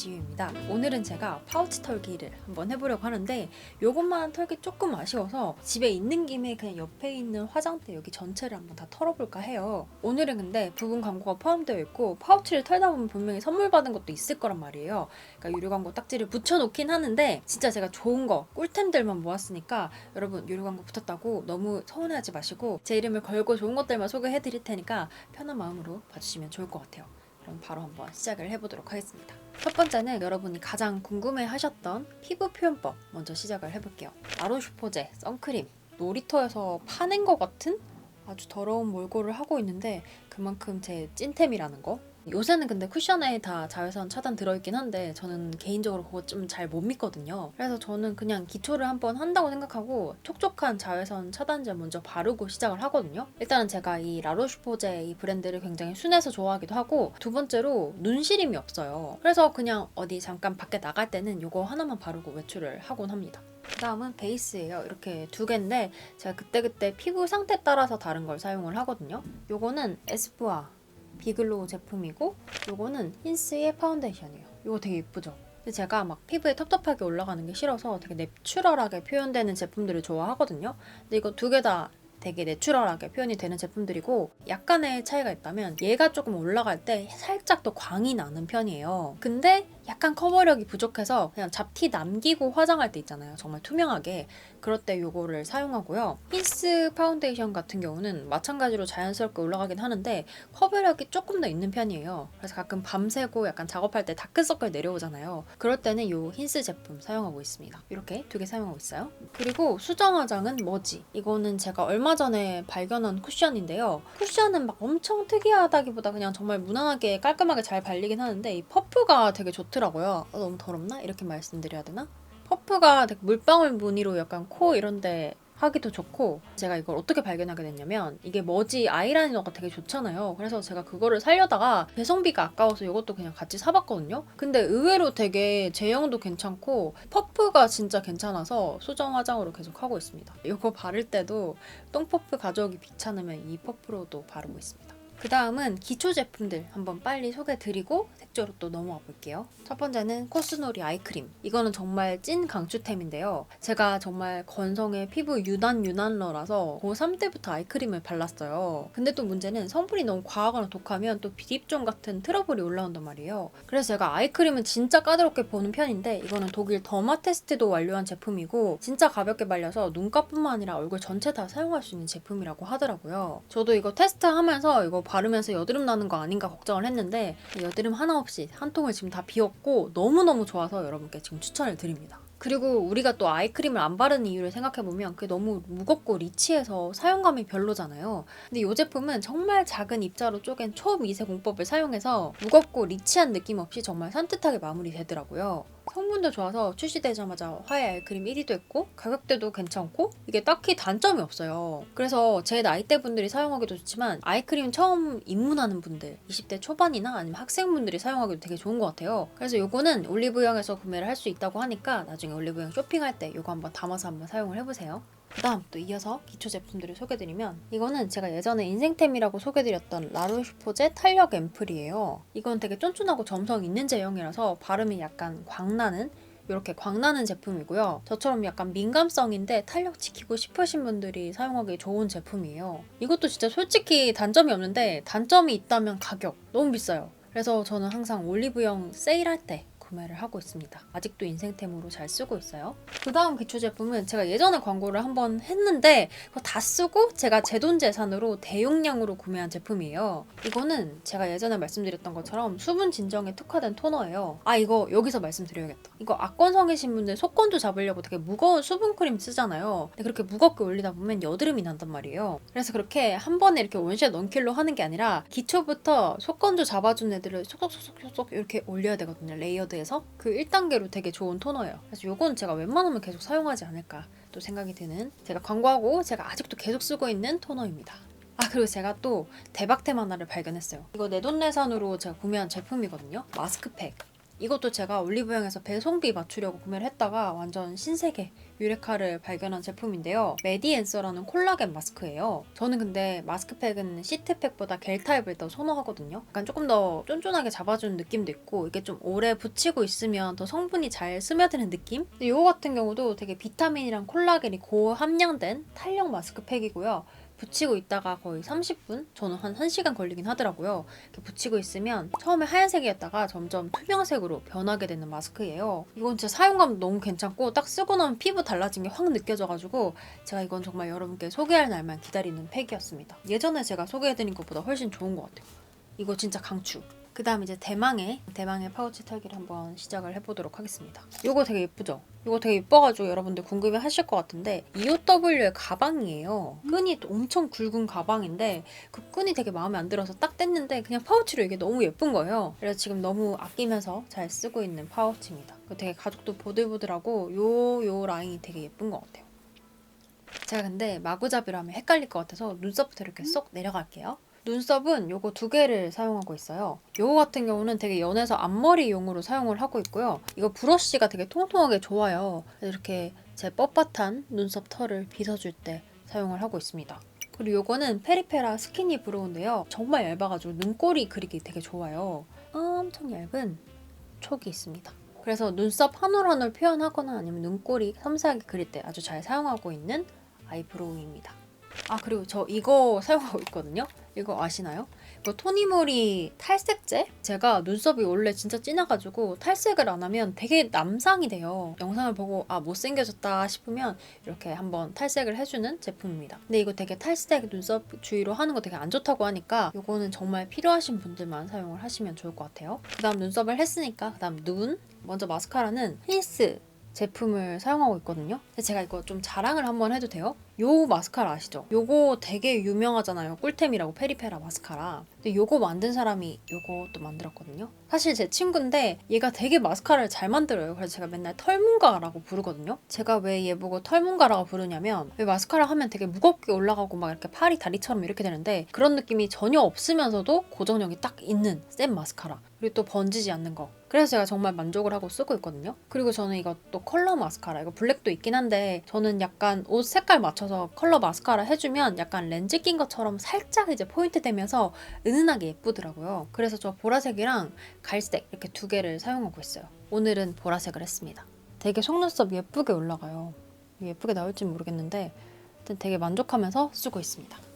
지유입니다. 오늘은 제가 파우치 털기를 한번 해보려고 하는데 요것만 털기 조금 아쉬워서 집에 있는 김에 그냥 옆에 있는 화장대 여기 전체를 한번 다 털어볼까 해요. 오늘은 근데 부분 광고가 포함되어 있고 파우치를 털다 보면 분명히 선물 받은 것도 있을 거란 말이에요. 그러니까 유료 광고 딱지를 붙여놓긴 하는데 진짜 제가 좋은 거 꿀템들만 모았으니까 여러분 유료 광고 붙었다고 너무 서운해하지 마시고 제 이름을 걸고 좋은 것들만 소개해드릴 테니까 편한 마음으로 봐주시면 좋을 것 같아요. 그럼 바로 한번 시작을 해보도록 하겠습니다. 첫 번째는 여러분이 가장 궁금해 하셨던 피부 표현법 먼저 시작을 해볼게요. 라로슈포제 선크림 놀이터에서 파낸 것 같은 아주 더러운 몰골을 하고 있는데 그만큼 제 찐템이라는 거. 요새는 근데 쿠션에 다 자외선 차단 들어있긴 한데 저는 개인적으로 그거 좀 잘 못 믿거든요. 그래서 저는 그냥 기초를 한번 한다고 생각하고 촉촉한 자외선 차단제 먼저 바르고 시작을 하거든요. 일단은 제가 이 라로슈포제 이 브랜드를 굉장히 순해서 좋아하기도 하고 두 번째로 눈 시림이 없어요. 그래서 그냥 어디 잠깐 밖에 나갈 때는 이거 하나만 바르고 외출을 하곤 합니다. 그 다음은 베이스예요. 이렇게 두 개인데 제가 그때그때 피부 상태 따라서 다른 걸 사용을 하거든요. 요거는 에스쁘아 비글로우 제품이고 요거는 힌스의 파운데이션이에요. 요거 되게 예쁘죠? 근데 제가 막 피부에 텁텁하게 올라가는 게 싫어서 되게 내추럴하게 표현되는 제품들을 좋아하거든요. 근데 이거 두 개 다 되게 내추럴하게 표현이 되는 제품들이고 약간의 차이가 있다면 얘가 조금 올라갈 때 살짝 더 광이 나는 편이에요. 근데 약간 커버력이 부족해서 그냥 잡티 남기고 화장할 때 있잖아요. 정말 투명하게. 그럴 때 요거를 사용하고요. 힌스 파운데이션 같은 경우는 마찬가지로 자연스럽게 올라가긴 하는데 커버력이 조금 더 있는 편이에요. 그래서 가끔 밤새고 약간 작업할 때 다크서클 내려오잖아요. 그럴 때는 요 힌스 제품 사용하고 있습니다. 이렇게 두 개 사용하고 있어요. 그리고 수정 화장은 뭐지? 이거는 제가 얼마 전에 발견한 쿠션인데요. 쿠션은 막 엄청 특이하다기보다 그냥 정말 무난하게 깔끔하게 잘 발리긴 하는데 이 퍼프가 되게 좋 더라고요. 어, 너무 더럽나? 이렇게 말씀드려야 되나? 퍼프가 물방울 무늬로 약간 코 이런데 하기도 좋고 제가 이걸 어떻게 발견하게 됐냐면 이게 머지 아이라이너가 되게 좋잖아요. 그래서 제가 그거를 살려다가 배송비가 아까워서 이것도 그냥 같이 사봤거든요. 근데 의외로 되게 제형도 괜찮고 퍼프가 진짜 괜찮아서 수정 화장으로 계속 하고 있습니다. 이거 바를 때도 똥퍼프 가져오기 귀찮으면 이 퍼프로도 바르고 있습니다. 그 다음은 기초 제품들 한번 빨리 소개드리고 색조로 또 넘어가 볼게요. 첫 번째는 코스놀이 아이크림. 이거는 정말 찐 강추템인데요. 제가 정말 건성의 피부 유난 유난러라서 고3 때부터 아이크림을 발랐어요. 근데 또 문제는 성분이 너무 과하거나 독하면 또 비립종 같은 트러블이 올라온단 말이에요. 그래서 제가 아이크림은 진짜 까다롭게 보는 편인데 이거는 독일 더마 테스트도 완료한 제품이고 진짜 가볍게 발려서 눈가뿐만 아니라 얼굴 전체 다 사용할 수 있는 제품이라고 하더라고요. 저도 이거 테스트하면서 이거 바르면서 여드름 나는 거 아닌가 걱정을 했는데 여드름 하나 없이 한 통을 지금 다 비웠고 너무너무 좋아서 여러분께 지금 추천을 드립니다. 그리고 우리가 또 아이크림을 안 바르는 이유를 생각해보면 그게 너무 무겁고 리치해서 사용감이 별로잖아요. 근데 이 제품은 정말 작은 입자로 쪼갠 초미세 공법을 사용해서 무겁고 리치한 느낌 없이 정말 산뜻하게 마무리되더라고요. 성분도 좋아서 출시되자마자 화해 아이크림 1위도 했고 가격대도 괜찮고 이게 딱히 단점이 없어요. 그래서 제 나이대 분들이 사용하기도 좋지만 아이크림 처음 입문하는 분들 20대 초반이나 아니면 학생분들이 사용하기도 되게 좋은 것 같아요. 그래서 요거는 올리브영에서 구매를 할 수 있다고 하니까 나중에 올리브영 쇼핑할 때 요거 한번 담아서 한번 사용을 해보세요. 그 다음 또 이어서 기초 제품들을 소개드리면 이거는 제가 예전에 인생템이라고 소개드렸던 라로슈포제 탄력 앰플이에요. 이건 되게 쫀쫀하고 점성 있는 제형이라서 바르면 약간 광나는 이렇게 광나는 제품이고요. 저처럼 약간 민감성인데 탄력 지키고 싶으신 분들이 사용하기 좋은 제품이에요. 이것도 진짜 솔직히 단점이 없는데 단점이 있다면 가격 너무 비싸요. 그래서 저는 항상 올리브영 세일할 때 구매를 하고 있습니다. 아직도 인생템으로 잘 쓰고 있어요. 그 다음 기초 제품은 제가 예전에 광고를 한번 했는데 그거 다 쓰고 제가 제 돈 재산으로 대용량으로 구매한 제품이에요. 이거는 제가 예전에 말씀드렸던 것처럼 수분 진정에 특화된 토너예요. 아 이거 여기서 말씀드려야겠다. 이거 악건성이신 분들 속건조 잡으려고 되게 무거운 수분 크림 쓰잖아요. 근데 그렇게 무겁게 올리다 보면 여드름이 난단 말이에요. 그래서 그렇게 한 번에 이렇게 원샷 원킬로 하는 게 아니라 기초부터 속건조 잡아준 애들을 쏙쏙쏙쏙쏙 이렇게 올려야 되거든요. 레이어드 에서 그 1단계로 되게 좋은 토너예요. 그래서 이건 제가 웬만하면 계속 사용하지 않을까 또 생각이 드는 제가 광고하고 제가 아직도 계속 쓰고 있는 토너입니다. 아 그리고 제가 또 대박템 하나를 발견했어요. 이거 내돈내산으로 제가 구매한 제품이거든요. 마스크팩. 이것도 제가 올리브영에서 배송비 맞추려고 구매를 했다가 완전 신세계 유레카를 발견한 제품인데요. 메디앤서라는 콜라겐 마스크예요. 저는 근데 마스크팩은 시트팩보다 겔 타입을 더 선호하거든요. 약간 조금 더 쫀쫀하게 잡아주는 느낌도 있고 이게 좀 오래 붙이고 있으면 더 성분이 잘 스며드는 느낌? 이거 같은 경우도 되게 비타민이랑 콜라겐이 고함량된 탄력 마스크팩이고요. 붙이고 있다가 거의 30분? 저는 한 1시간 걸리긴 하더라고요. 이렇게 붙이고 있으면 처음에 하얀색이었다가 점점 투명색으로 변하게 되는 마스크예요. 이건 진짜 사용감 너무 괜찮고 딱 쓰고 나면 피부 달라진 게 확 느껴져가지고 제가 이건 정말 여러분께 소개할 날만 기다리는 팩이었습니다. 예전에 제가 소개해드린 것보다 훨씬 좋은 것 같아요. 이거 진짜 강추. 그 다음 이제 대망의 대망의 파우치 털기를 한번 시작을 해보도록 하겠습니다. 이거 되게 예쁘죠? 이거 되게 예뻐가지고 여러분들 궁금해 하실 것 같은데 EOW의 가방이에요. 끈이 엄청 굵은 가방인데 그 끈이 되게 마음에 안 들어서 딱 뗐는데 그냥 파우치로 이게 너무 예쁜 거예요. 그래서 지금 너무 아끼면서 잘 쓰고 있는 파우치입니다. 그리고 되게 가죽도 보들보들하고 요 요 라인이 되게 예쁜 것 같아요. 제가 근데 마구잡이로 하면 헷갈릴 것 같아서 눈썹부터 이렇게 쏙 내려갈게요. 눈썹은 요거 두 개를 사용하고 있어요. 요거 같은 경우는 되게 연해서 앞머리용으로 사용을 하고 있고요. 이거 브러쉬가 되게 통통하게 좋아요. 이렇게 제 뻣뻣한 눈썹 털을 빗어줄 때 사용을 하고 있습니다. 그리고 요거는 페리페라 스키니 브로우인데요. 정말 얇아가지고 눈꼬리 그리기 되게 좋아요. 엄청 얇은 촉이 있습니다. 그래서 눈썹 한 올 한 올 표현하거나 아니면 눈꼬리 섬세하게 그릴 때 아주 잘 사용하고 있는 아이브로우입니다. 아 그리고 저 이거 사용하고 있거든요. 이거 아시나요? 이거 토니모리 탈색제? 제가 눈썹이 원래 진짜 진해가지고 탈색을 안 하면 되게 남상이 돼요. 영상을 보고 아 못생겨졌다 싶으면 이렇게 한번 탈색을 해주는 제품입니다. 근데 이거 되게 탈색 눈썹 주위로 하는 거 되게 안 좋다고 하니까 이거는 정말 필요하신 분들만 사용을 하시면 좋을 것 같아요. 그 다음 눈썹을 했으니까 그 다음 눈 먼저 마스카라는 힌스 제품을 사용하고 있거든요. 제가 이거 좀 자랑을 한번 해도 돼요? 요 마스카라 아시죠? 요거 되게 유명하잖아요. 꿀템이라고 페리페라 마스카라. 근데 요거 만든 사람이 요것도 만들었거든요. 사실 제 친구인데 얘가 되게 마스카라를 잘 만들어요. 그래서 제가 맨날 털문가라고 부르거든요. 제가 왜 얘 보고 털문가라고 부르냐면 왜 마스카라 하면 되게 무겁게 올라가고 막 이렇게 팔이 다리처럼 이렇게 되는데 그런 느낌이 전혀 없으면서도 고정력이 딱 있는 센 마스카라. 그리고 또 번지지 않는 거. 그래서 제가 정말 만족을 하고 쓰고 있거든요. 그리고 저는 또 컬러 마스카라. 이거 블랙도 있긴 한데 저는 약간 옷 색깔 맞춰서 컬러 마스카라 해주면 약간 렌즈 낀 것처럼 살짝 이제 포인트 되면서 은은하게 예쁘더라고요. 그래서 저 보라색이랑 갈색 이렇게 두 개를 사용하고 있어요. 오늘은 보라색을 했습니다. 되게 속눈썹 예쁘게 올라가요. 예쁘게 나올지 모르겠는데 되게 만족하면서 쓰고 있습니다.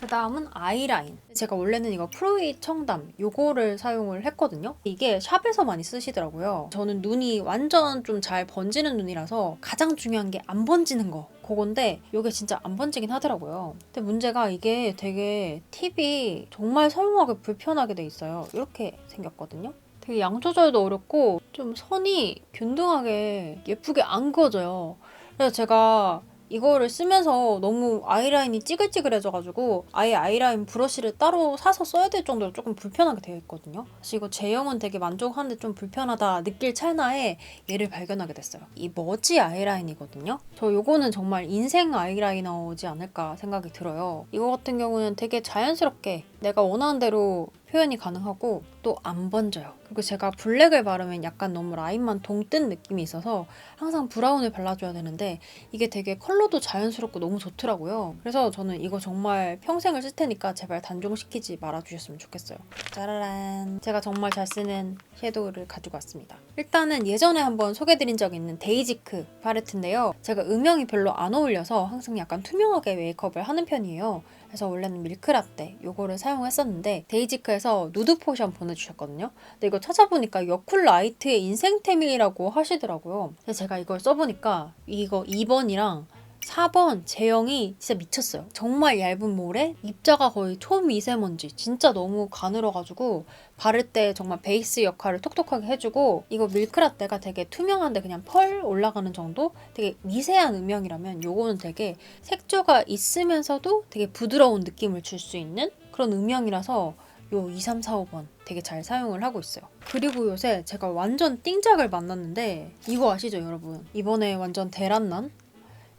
그 다음은 아이라인. 제가 원래는 이거 프로이 청담 요거를 사용을 했거든요. 이게 샵에서 많이 쓰시더라고요. 저는 눈이 완전 좀 잘 번지는 눈이라서 가장 중요한 게 안 번지는 거. 그건데 이게 진짜 안 번지긴 하더라고요. 근데 문제가 이게 되게 팁이 정말 사용하기 불편하게 돼 있어요. 이렇게 생겼거든요. 되게 양 조절도 어렵고 좀 선이 균등하게 예쁘게 안 그어져요. 그래서 제가 이거를 쓰면서 너무 아이라인이 찌글찌글해져가지고 아예 아이라인 브러쉬를 따로 사서 써야 될 정도로 조금 불편하게 되어 있거든요. 그래서 이거 제형은 되게 만족하는데 좀 불편하다 느낄 찰나에 얘를 발견하게 됐어요. 이 머지 아이라인이거든요. 저 요거는 정말 인생 아이라이너지 않을까 생각이 들어요. 이거 같은 경우는 되게 자연스럽게 내가 원하는 대로 표현이 가능하고 또 안 번져요. 그리고 제가 블랙을 바르면 약간 너무 라인만 동뜬 느낌이 있어서 항상 브라운을 발라줘야 되는데 이게 되게 컬러도 자연스럽고 너무 좋더라고요. 그래서 저는 이거 정말 평생을 쓸 테니까 제발 단종시키지 말아주셨으면 좋겠어요. 짜라란. 제가 정말 잘 쓰는 섀도우를 가지고 왔습니다. 일단은 예전에 한번 소개드린 적 있는 데이지크 팔레트인데요. 제가 음영이 별로 안 어울려서 항상 약간 투명하게 메이크업을 하는 편이에요. 그래서 원래는 밀크라떼 요거를 사용했었는데 데이지크에서 누드 포션 보내주셨거든요. 근데 이거 찾아보니까 여쿨 라이트의 인생템이라고 하시더라고요. 그래서 제가 이걸 써보니까 이거 2번이랑 4번 제형이 진짜 미쳤어요. 정말 얇은 몰에 입자가 거의 초미세먼지. 진짜 너무 가늘어가지고 바를 때 정말 베이스 역할을 톡톡하게 해주고 이거 밀크라떼가 되게 투명한데 그냥 펄 올라가는 정도? 되게 미세한 음영이라면 요거는 되게 색조가 있으면서도 되게 부드러운 느낌을 줄 수 있는 그런 음영이라서 요 2, 3, 4, 5번 되게 잘 사용을 하고 있어요. 그리고 요새 제가 완전 띵작을 만났는데 이거 아시죠 여러분? 이번에 완전 대란난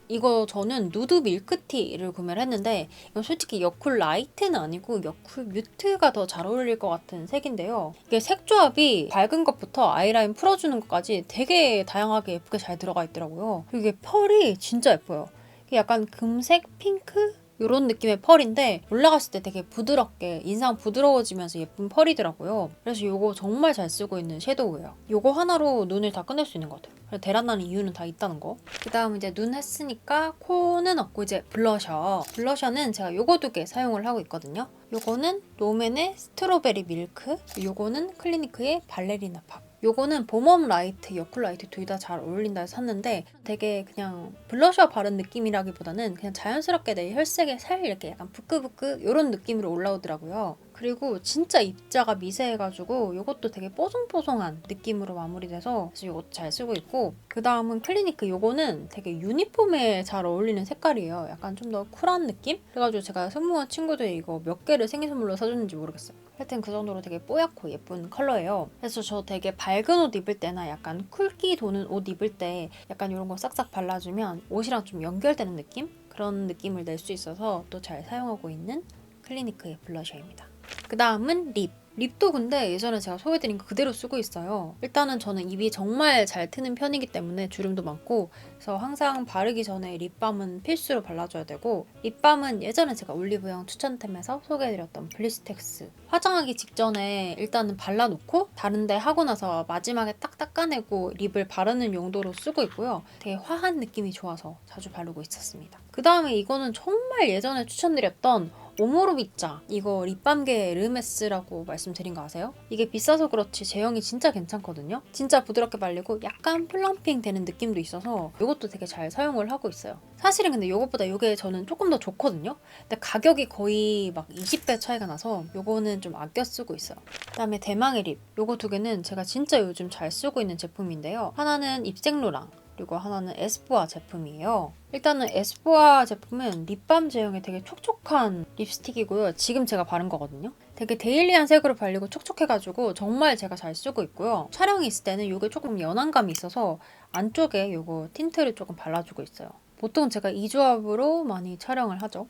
이거 저는 누드 밀크티를 구매를 했는데 이건 솔직히 여쿨 라이트는 아니고 여쿨 뮤트가 더 잘 어울릴 것 같은 색인데요. 이게 색 조합이 밝은 것부터 아이라인 풀어주는 것까지 되게 다양하게 예쁘게 잘 들어가 있더라고요. 이게 펄이 진짜 예뻐요. 약간 금색, 핑크 이런 느낌의 펄인데 올라갔을 때 되게 부드럽게 인상 부드러워지면서 예쁜 펄이더라고요. 그래서 이거 정말 잘 쓰고 있는 섀도우예요. 이거 하나로 눈을 다 끝낼 수 있는 것 같아요. 그래서 대란나는 이유는 다 있다는 거. 그 다음 이제 눈 했으니까 코는 없고 이제 블러셔. 블러셔는 제가 요거 두 개 사용을 하고 있거든요. 요거는 롬앤의 스트로베리 밀크, 요거는 클리니크의 발레리나 팝. 요거는 봄웜 라이트, 여쿨 라이트 둘 다 잘 어울린다 해서 샀는데 되게 그냥 블러셔 바른 느낌이라기보다는 그냥 자연스럽게 내 혈색에 살 이렇게 약간 부끄부끄 이런 느낌으로 올라오더라고요. 그리고 진짜 입자가 미세해가지고 이것도 되게 뽀송뽀송한 느낌으로 마무리돼서 그래서 이것도 잘 쓰고 있고 그 다음은 클리니크 요거는 되게 유니폼에 잘 어울리는 색깔이에요. 약간 좀 더 쿨한 느낌? 그래가지고 제가 승무원 친구들이 이거 몇 개를 생일 선물로 사줬는지 모르겠어요. 하여튼 그 정도로 되게 뽀얗고 예쁜 컬러예요. 그래서 저 되게 밝은 옷 입을 때나 약간 쿨기 도는 옷 입을 때 약간 이런 거 싹싹 발라주면 옷이랑 좀 연결되는 느낌? 그런 느낌을 낼 수 있어서 또 잘 사용하고 있는 클리니크의 블러셔입니다. 그 다음은 립. 립도 근데 예전에 제가 소개드린 거 그대로 쓰고 있어요. 일단은 저는 입이 정말 잘 트는 편이기 때문에 주름도 많고 그래서 항상 바르기 전에 립밤은 필수로 발라줘야 되고 립밤은 예전에 제가 올리브영 추천템에서 소개해드렸던 블리스텍스 화장하기 직전에 일단은 발라놓고 다른데 하고 나서 마지막에 딱 닦아내고 립을 바르는 용도로 쓰고 있고요. 되게 화한 느낌이 좋아서 자주 바르고 있었습니다. 그 다음에 이거는 정말 예전에 추천드렸던 오모로비짜 이거 립밤계 르메스라고 말씀드린 거 아세요? 이게 비싸서 그렇지 제형이 진짜 괜찮거든요. 진짜 부드럽게 발리고 약간 플럼핑 되는 느낌도 있어서 이것도 되게 잘 사용을 하고 있어요. 사실은 근데 이것보다 이게 저는 조금 더 좋거든요. 근데 가격이 거의 막 20배 차이가 나서 이거는 좀 아껴 쓰고 있어요. 그다음에 대망의 립 요거 두 개는 제가 진짜 요즘 잘 쓰고 있는 제품인데요. 하나는 입생로랑 그리고 하나는 에스쁘아 제품이에요. 일단은 에스쁘아 제품은 립밤 제형이 되게 촉촉한 립스틱이고요. 지금 제가 바른 거거든요. 되게 데일리한 색으로 발리고 촉촉해가지고 정말 제가 잘 쓰고 있고요. 촬영이 있을 때는 이게 조금 연한 감이 있어서 안쪽에 이거 틴트를 조금 발라주고 있어요. 보통 제가 이 조합으로 많이 촬영을 하죠.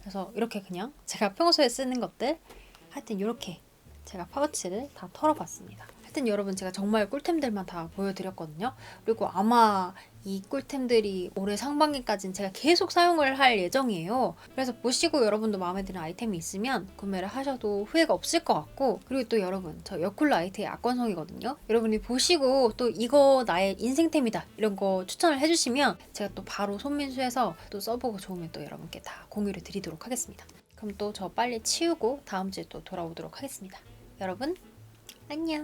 그래서 이렇게 그냥 제가 평소에 쓰는 것들 하여튼 이렇게 제가 파우치를 다 털어봤습니다. 하여튼 여러분 제가 정말 꿀템들만 다 보여드렸거든요. 그리고 아마 이 꿀템들이 올해 상반기까지는 제가 계속 사용을 할 예정이에요. 그래서 보시고 여러분도 마음에 드는 아이템이 있으면 구매를 하셔도 후회가 없을 것 같고 그리고 또 여러분 저 여쿨 라이트의 악건성이거든요. 여러분이 보시고 또 이거 나의 인생템이다 이런 거 추천을 해주시면 제가 또 바로 손민수해서 또 써보고 좋으면 또 여러분께 다 공유를 드리도록 하겠습니다. 그럼 또 저 빨리 치우고 다음 주에 또 돌아오도록 하겠습니다. 여러분 안녕.